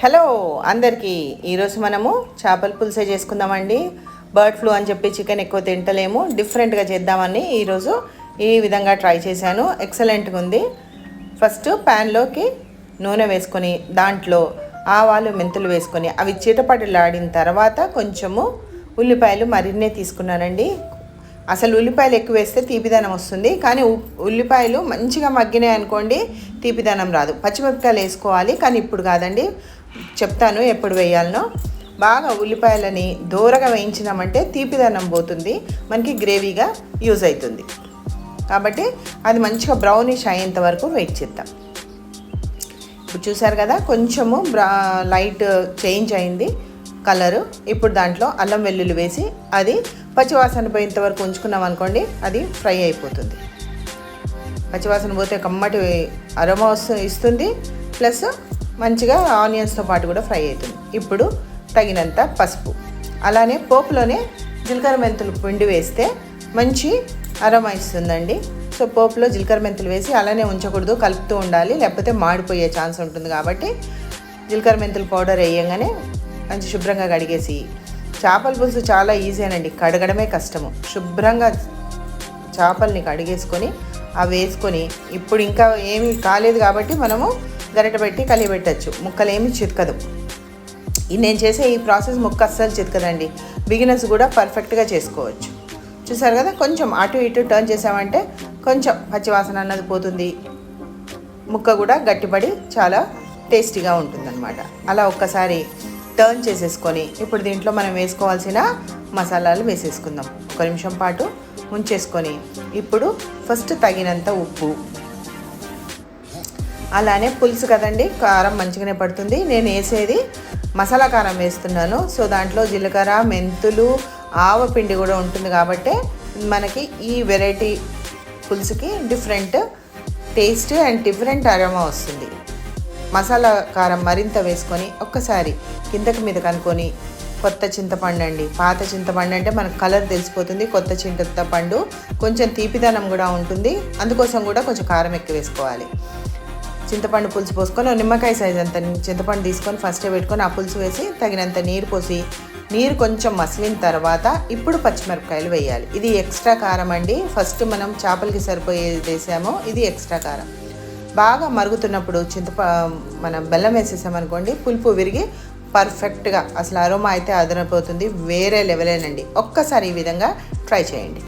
Hello అందరికీ ఈరోజు మనము చేపల పులుసే చేసుకుందామండి. బర్డ్ ఫ్లూ అని చెప్పి చికెన్ ఎక్కువ తింటలేము. డిఫరెంట్గా చేద్దామని ఈరోజు ఈ విధంగా ట్రై చేశాను. ఎక్సలెంట్గా ఉంది. ఫస్ట్ ప్యాన్లోకి నూనె వేసుకొని దాంట్లో ఆవాలు మెంతులు వేసుకొని అవి చీటపటలాడిన తర్వాత కొంచెము ఉల్లిపాయలు మరిన్నే తీసుకున్నానండి. అసలు ఉల్లిపాయలు ఎక్కువ వేస్తే తీపిదనం వస్తుంది. కానీ ఉల్లిపాయలు మంచిగా మగ్గినాయి అనుకోండి తీపిదనం రాదు. పచ్చిమిరపకాయలు వేసుకోవాలి కానీ ఇప్పుడు కాదండి. చెప్తాను ఎప్పుడు వేయాలనో. బాగా ఉల్లిపాయలని దూరగా వేయించినామంటే తీపిదనం పోతుంది. మనకి గ్రేవీగా యూజ్ అవుతుంది కాబట్టి అది మంచిగా బ్రౌనిష్ అయ్యేంత వరకు వెయిట్ చేద్దాం. ఇప్పుడు చూసారు కదా కొంచెము బ్రా లైట్ చేంజ్ అయింది కలరు ఇప్పుడు దాంట్లో అల్లం వెల్లుల్లి వేసి అది పచ్చివాసన పోయేంత వరకు ఉంచుకున్నాం అనుకోండి అది ఫ్రై అయిపోతుంది. పచ్చివాసన పోతే కమ్మటి అరోమా వస్తు ఇస్తుంది. ప్లస్ మంచిగా ఆనియన్స్తో పాటు కూడా ఫ్రై అవుతుంది. ఇప్పుడు తగినంత పసుపు. అలానే పోపులోనే జీలకర్ర మెంతులు పిండి వేస్తే మంచి అరోమా ఇస్తుందండి. సో పోపులో జీలకర్ర మెంతులు వేసి అలానే ఉంచకూడదు కలుపుతూ ఉండాలి లేకపోతే మాడిపోయే ఛాన్స్ ఉంటుంది కాబట్టి జీలకర్ర మెంతులు పౌడర్ వేయంగానే మంచి శుభ్రంగా కడిగేసి చేపల పులుసు చాలా ఈజీనండి కడగడమే కష్టము. శుభ్రంగా చేపల్ని కడిగేసుకొని అవి వేసుకొని ఇప్పుడు ఇంకా ఏమీ కాలేదు కాబట్టి మనము గరిట పెట్టి కలిపెట్టచ్చు ముక్కలు ఏమి చితకదు. నేను చేసే ఈ ప్రాసెస్ ముక్క అస్సలు చితకదండి. బిగినర్స్ కూడా పర్ఫెక్ట్గా చేసుకోవచ్చు. చూసారు కదా? కొంచెం అటు ఇటు టర్న్ చేసామంటే కొంచెం పచ్చివాసన అన్నది పోతుంది. ముక్క కూడా గట్టిపడి చాలా టేస్టీగా ఉంటుందన్నమాట. అలా ఒక్కసారి టర్న్ చేసేసుకొని ఇప్పుడు దీంట్లో మనం వేసుకోవాల్సిన మసాలాలు వేసేసుకుందాం. ఒక నిమిషం పాటు ఉంచేసుకొని ఇప్పుడు ఫస్ట్ తగినంత ఉప్పు. అలానే పులుసు కదండి కారం మంచిగానే పడుతుంది. నేను వేసేది మసాలా కారం వేస్తున్నాను. సో దాంట్లో జీలకర్ర మెంతులు ఆవపిండి కూడా ఉంటుంది కాబట్టి మనకి ఈ variety పులుసుకి different taste and different aroma వస్తుంది. మసాలా కారం మరింత వేసుకొని ఒక్కసారి కిందకి మీద కనుకొని కొత్త చింతపండు అండి. పాత చింతపండు అంటే మనకు కలర్ తెలిసిపోతుంది. కొత్త చింతపండు కొంచెం తీపిదనం కూడా ఉంటుంది. అందుకోసం కూడా కొంచెం కారం ఎక్కువ వేసుకోవాలి. చింతపండు పులుసు పోసుకొని నిమ్మకాయ సైజ్ అంత చింతపండు తీసుకొని ఫస్టే పెట్టుకొని ఆ పులుసు వేసి తగినంత నీరు పోసి నీరు కొంచెం మసిలిన తర్వాత ఇప్పుడు పచ్చిమిరపకాయలు వేయాలి. ఇది ఎక్స్ట్రా కారం అండి. ఫస్ట్ మనం చేపలకి సరిపోయేది వేసామో. ఇది ఎక్స్ట్రా కారం. బాగా మరుగుతున్నప్పుడు చింతప మనం బెల్లం వేసేసామనుకోండి పులుపు విరిగి పర్ఫెక్ట్గా అసలు అరోమా అయితే అదనపోతుంది. వేరే లెవెలేనండి ఒక్కసారి ఈ విధంగా ట్రై చేయండి.